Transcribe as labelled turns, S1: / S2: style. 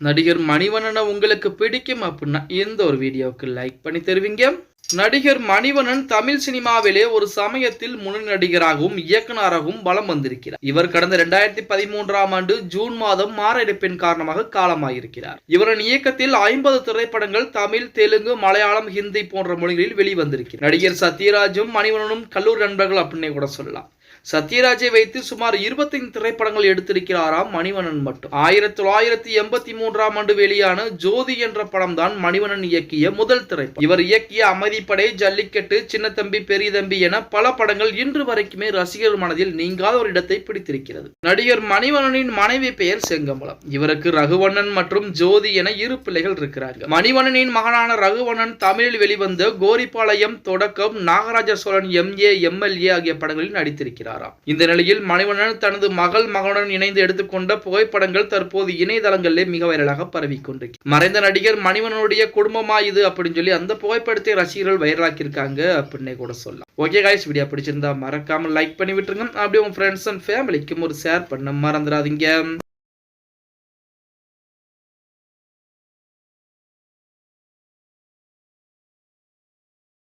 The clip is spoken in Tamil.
S1: நடிகர் மணிவண்ணனை உங்களுக்கு பிடிக்கும் அப்படின்னா இந்த ஒரு வீடியோவுக்கு லைக் பண்ணி தருவீங்க. நடிகர் மணிவண்ணன் தமிழ் சினிமாவிலே ஒரு சமயத்தில் முன்னணி நடிகராகவும் இயக்குனராகவும் பலம் வந்திருக்கிறார். இவர் கடந்த இரண்டாயிரத்தி பதிமூன்றாம் ஆண்டு ஜூன் மாதம் மாரடைப்பின் காரணமாக காலமாயிருக்கிறார். இவரின் இயக்கத்தில் ஐம்பது திரைப்படங்கள் தமிழ் தெலுங்கு மலையாளம் ஹிந்தி போன்ற மொழிகளில் வெளிவந்திருக்கிறார் நடிகர் சத்யராஜும் மணிவண்ணனும் கல்லூரி நண்பர்கள் அப்படின்னே கூட சொல்லலாம். சத்யராஜை வைத்து சுமார் இருபத்தைந்து திரைப்படங்கள் எடுத்திருக்கிறாராம் மணிவண்ணன் மட்டும். ஆயிரத்தி தொள்ளாயிரத்தி எண்பத்தி மூன்றாம் ஆண்டு வெளியான ஜோதி என்ற படம் தான் மணிவண்ணன் இயக்கிய முதல் திரைப்படம். இவர் இயக்கிய அமைதிப்படை ஜல்லிக்கட்டு சின்னத்தம்பி பெரியதம்பி என பல படங்கள் இன்று வரைக்குமே ரசிகர் மனதில் நீங்காத ஒரு இடத்தை பிடித்திருக்கிறது. நடிகர் மணிவணனின் மனைவி பெயர் செங்கமலம் இவருக்கு ரகுவண்ணன் மற்றும் ஜோதி என இரு பிள்ளைகள் இருக்கிறார்கள். மணிவணனின் மகனான ரகுவண்ணன் தமிழில் வெளிவந்த கோரிப்பாளையம் தொடக்கம் நாகராஜ சோழன் எம்ஏ எம்எல்ஏ ஆகிய படங்களில் நடித்திருக்கிறார். வருகிறாராம் இந்த நிலையில் மணிவண்ணன் தனது மகள் மகனுடன் இணைந்து எடுத்துக்கொண்ட புகைப்படங்கள் தற்போது இணையதளங்களிலே மிக வைரலாக பரவி கொண்டிருக்கு. மறைந்த நடிகர் மணிவனுடைய குடும்பமா இது அப்படின்னு சொல்லி அந்த புகைப்படத்தை ரசிகர்கள் வைரலாக்கியிருக்காங்க அப்படின்னே கூட சொல்லலாம். ஓகே காய்ஸ் வீடியோ பிடிச்சிருந்தா மறக்காம லைக் பண்ணி விட்டுருங்க. அப்படியே உங்க ஃப்ரெண்ட்ஸ் அண்ட் ஃபேமிலிக்கும் ஒரு ஷேர் பண்ண மறந்துடாதீங்க.